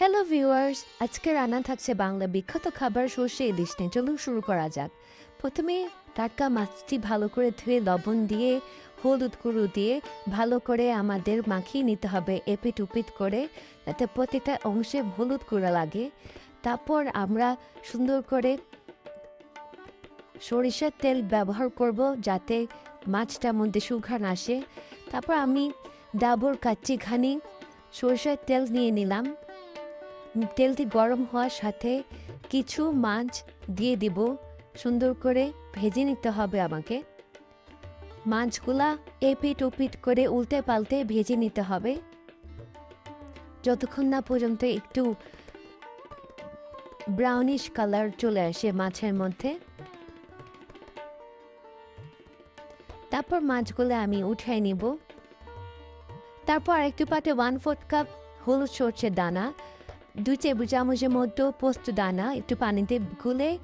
Hello viewers আজকে রান্না থাকছে বাংলা বিখ্যাত খাবার সর্ষে ইলিশ নিয়ে। চলুন শুরু করা যাক। প্রথমে টাটকা মাছটি ভালো করে ধুয়ে লবণ দিয়ে, হলুদ গুঁড়ো দিয়ে ভালো করে আমাদের মাখিয়ে নিতে হবে এপিট উপিট করে, যাতে প্রতিটা অংশে হলুদ গুঁড়া লাগে। তারপর আমরা সুন্দর করে সরিষার তেল ব্যবহার করব যাতে মাছটার মধ্যে সুঘ্রাণ আসে। তারপর আমি ডাবর কাচ্চি ঘানি সরিষার তেল নিয়ে নিলাম। তেলটি গরম হওয়ার সাথে কিছু মাছ দিয়ে দিব। সুন্দর করে ভেজে নিতে হবে আমাকে। মাছগুলা এপিট ওপিট করে উল্টে পাল্টে ভেজে নিতে হবে। যতক্ষণ না পর্যন্ত একটু ব্রাউনিশ কালার চলে আসে মাছের মধ্যে। তারপর মাছগুলো আমি উঠাই নিব। তারপর আরেকটু পাতে ওয়ান ফোর্থ কাপ হলুদ সর্ষের দানা। দুই টেবিল চামচের মতো পোস্ত দানা, একটু পানিতে গুলে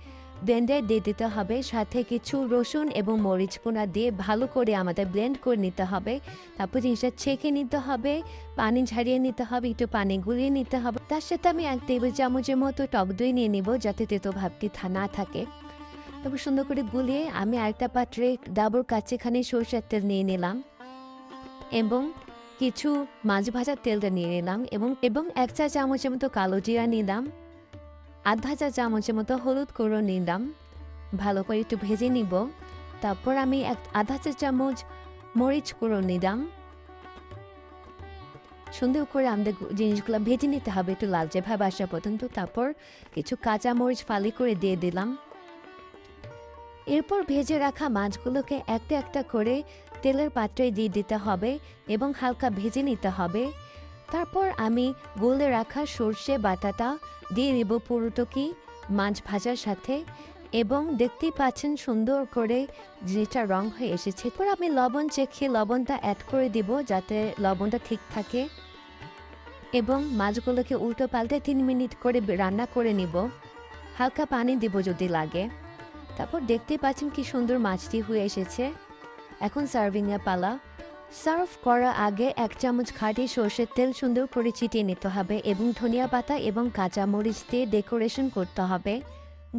ব্লেন্ডার দিয়ে দিতে হবে। সাথে কিছু রসুন এবং মরিচ পোনা দিয়ে ভালো করে আমাদের ব্লেন্ড করে নিতে হবে। তারপর জিনিসটা ছেঁকে নিতে হবে, পানি ঝারিয়ে নিতে হবে, একটু পানি গুলিয়ে নিতে হবে। তার সাথে আমি এক টেবিল চামচের মতো টক দই নিয়ে নিব, যাতে তেতো ভাবটি না থাকে। তারপর সুন্দর করে গুলিয়ে আমি আরেকটা পাত্রে ডাবর কাছেখানে সরষের তেল নিয়ে নিলাম। এবং কিছু মাছ ভাজার তেলটা নিয়ে নিলাম এবং এবং এক চা চামচের মতো কালো জিরা নিলাম। আধা চা চামচের মতো হলুদ গুঁড়ো নিলাম। ভালো করে একটু ভেজে নিব। তারপর আমি এক আধা চা চামচ মরিচ গুঁড়ো নিলাম। সুন্দর করে আমাদের জিনিসগুলো ভেজে নিতে হবে একটু লালচে ভাব আসা পর্যন্ত। তারপর কিছু কাঁচা মরিচ ফালি করে দিয়ে দিলাম। এরপর ভেজে রাখা মাছগুলোকে একটা একটা করে তেলের পাত্রে দিয়ে দিতে হবে এবং হালকা ভেজে নিতে হবে। তারপর আমি গোলে রাখা সর্ষে, বাটাটা দিয়ে দেব পুরোটুকি মাছ ভাজার সাথে এবং দেখতেই পাচ্ছেন সুন্দর করে যেটা রং হয়ে এসেছে। এরপর আমি লবণ চেখে লবণটা অ্যাড করে দিব যাতে লবণটা ঠিক থাকে এবং মাছগুলোকে উল্টো পাল্টে তিন মিনিট করে রান্না করে নিব। হালকা পানি দিব যদি লাগে। তারপর দেখতে পাচ্ছেন কি সুন্দর মাছটি হয়ে এসেছে। এখন সার্ভিং এর পালা। সার্ভ করার আগে এক চামচ খাঁটি সর্ষের তেল সুন্দর করে ছিটিয়ে নিতে হবে এবং ধনিয়া পাতা এবং কাঁচা মরিচ দিয়ে ডেকোরেশন করতে হবে।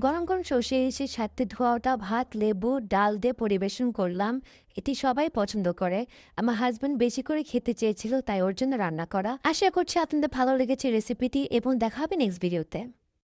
গরম গরম সর্ষে এসে সাথে ধোয়াটা, ভাত, লেবু, ডাল দিয়ে পরিবেশন করলাম। এটি সবাই পছন্দ করে। আমার হাজব্যান্ড বেশি করে খেতে চেয়েছিল, তাই ওর জন্য রান্না করা। আশা করছি আপনাদের ভালো লেগেছে রেসিপিটি এবং দেখা হবে নেক্সট ভিডিওতে